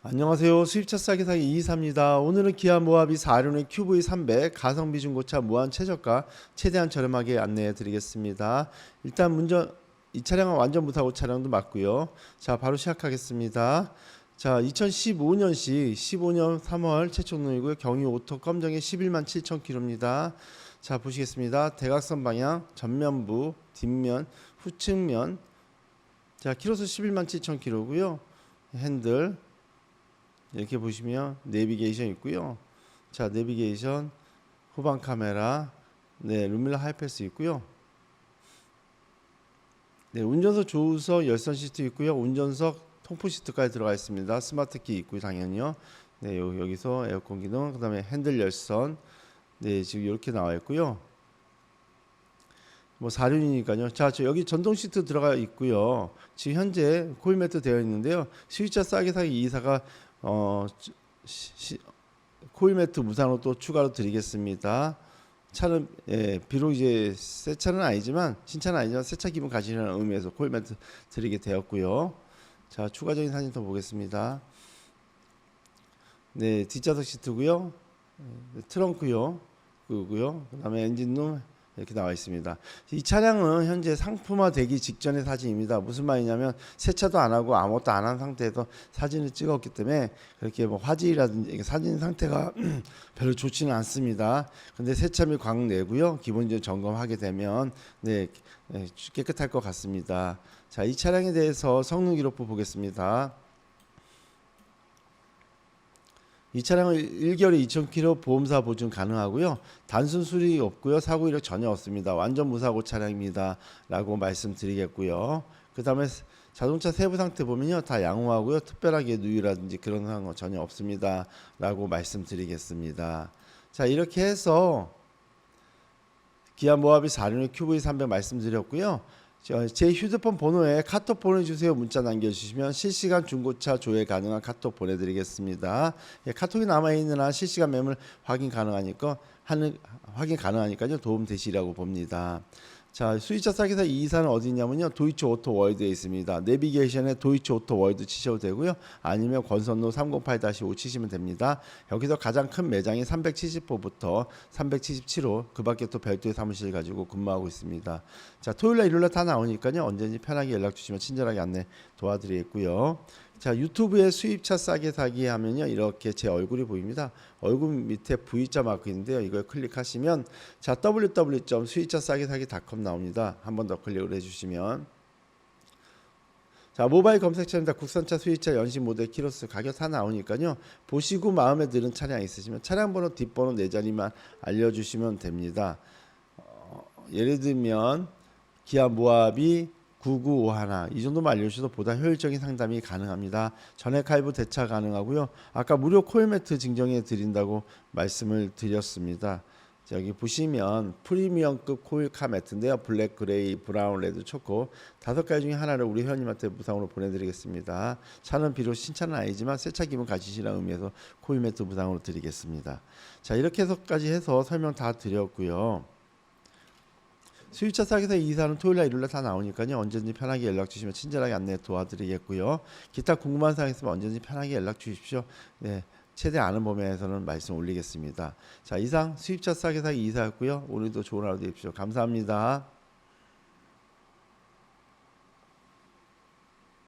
안녕하세요. 수입차 싸게 사기 이이사입니다. 오늘은 기아 모하비 4륜의 QV300 가성비 중고차 무한 최저가 최대한 저렴하게 안내해 드리겠습니다. 일단 문전 이 차량은 완전 무사고 차량도 맞고요. 자, 바로 시작하겠습니다. 자, 2015년식 15년 3월 최초능이고요. 경유 오토 검정에 11만 7천 킬로입니다. 자, 보시겠습니다. 대각선 방향, 전면부, 뒷면, 후측면. 자, 키로수 11만 7천 킬로고요. 핸들 이렇게 보시면 내비게이션 있고요. 자, 내비게이션 후방 카메라, 네, 루밀라 하이패스 있고요. 네, 운전석 조우석 열선 시트 있고요. 운전석 통풍 시트까지 들어가 있습니다. 스마트 키 있고요, 당연히요. 네, 여, 여기서 에어컨 기능, 그다음에 핸들 열선, 네, 지금 이렇게 나와 있고요. 뭐 4륜이니까요. 자, 저 여기 전동 시트 들어가 있고요. 지금 현재 코일 매트 되어 있는데요. 스위차 싸게 사기 이사가 어 시, 시, 코일 매트 무상으로 또 추가로 드리겠습니다. 차는 예, 비록 이제 새 차는 아니지만 신차는 아니지만 새 차 기분 가시라는 의미에서 코일 매트 드리게 되었고요. 자, 추가적인 사진 더 보겠습니다. 네, 뒷좌석 시트고요. 네, 트렁크요. 그고요. 그다음에 엔진룸 이렇게 나와 있습니다. 이 차량은 현재 상품화 되기 직전의 사진입니다. 무슨 말이냐면 세차도 안 하고 아무것도 안 한 상태에서 사진을 찍었기 때문에 그렇게 뭐 화질이라든지 사진 상태가 별로 좋지는 않습니다. 근데 세차 및 광 내고요. 기본적으로 점검하게 되면 네, 네, 깨끗할 것 같습니다. 자, 이 차량에 대해서 성능 기록부 보겠습니다. 이 차량은 1개월에 2,000km 보험사 보증 가능하고요. 단순 수리 없고요. 사고 이력 전혀 없습니다. 완전 무사고 차량입니다.라고 말씀드리겠고요. 그 다음에 자동차 세부 상태 보면요. 다 양호하고요. 특별하게 누유라든지 그런 상황 전혀 없습니다.라고 말씀드리겠습니다. 자, 이렇게 해서 기아 모하비 4륜의 QV300 말씀드렸고요. 저- 제 휴대폰 번호에 카톡 보내주세요 문자 남겨주시면 실시간 중고차 조회 가능한 카톡 보내드리겠습니다. 예, 카톡이 남아 있는 한 실시간 매물 확인 가능하니까 하는 확인 가능하니까요 도움 되시라고 봅니다. 자 수입차 싸게사 이 이사는 어디 있냐면요 도이치 오토 월드에 있습니다. 내비게이션에 도이치 오토 월드 치셔도 되고요 아니면 권선로 308-5 치시면 됩니다. 여기서 가장 큰 매장이 370호부터 377호 그 밖에 또 별도의 사무실 가지고 근무하고 있습니다. 자 토요일날 일요일날 다 나오니까요 언제든지 편하게 연락 주시면 친절하게 안내 도와드리겠고요. 자 유튜브에 수입차 싸게 사기 하면요 이렇게 제 얼굴이 보입니다. 얼굴 밑에 V자 마크 있는데요. 이걸 클릭하시면 자 www.수입차 싸게 사기.com 나옵니다. 한 번 더 클릭을 해주시면 자 모바일 검색창에다 국산차 수입차 연식 모델 키로수 가격 다 나오니까요 보시고 마음에 드는 차량 있으시면 차량 번호 뒷번호 네 자리만 알려주시면 됩니다. 어, 예를 들면 기아 모하비 9951. 이 정도만 알려주셔도 보다 효율적인 상담이 가능합니다. 전액 할부 대차 가능하고요. 아까 무료 코일매트 증정해 드린다고 말씀을 드렸습니다. 자, 여기 보시면 프리미엄급 코일카 매트인데요. 블랙, 그레이, 브라운, 레드, 초코 다섯 가지 중에 하나를 우리 회원님한테 무상으로 보내드리겠습니다. 차는 비록 신차는 아니지만 새 차 기분 가지시라는 의미에서 코일 매트 무상으로 드리겠습니다. 자 이렇게 해서까지 해서 설명 다 드렸고요. 수입차 싸게사 이사는 토요일 날 일요일 날 다 나오니까요. 언제든지 편하게 연락 주시면 친절하게 안내 도와드리겠고요. 기타 궁금한 사항 있으면 언제든지 편하게 연락 주십시오. 네 최대 아는 범위에서는 말씀 올리겠습니다. 자 이상 수입차 싸게사 이사였고요. 오늘도 좋은 하루 되십시오. 감사합니다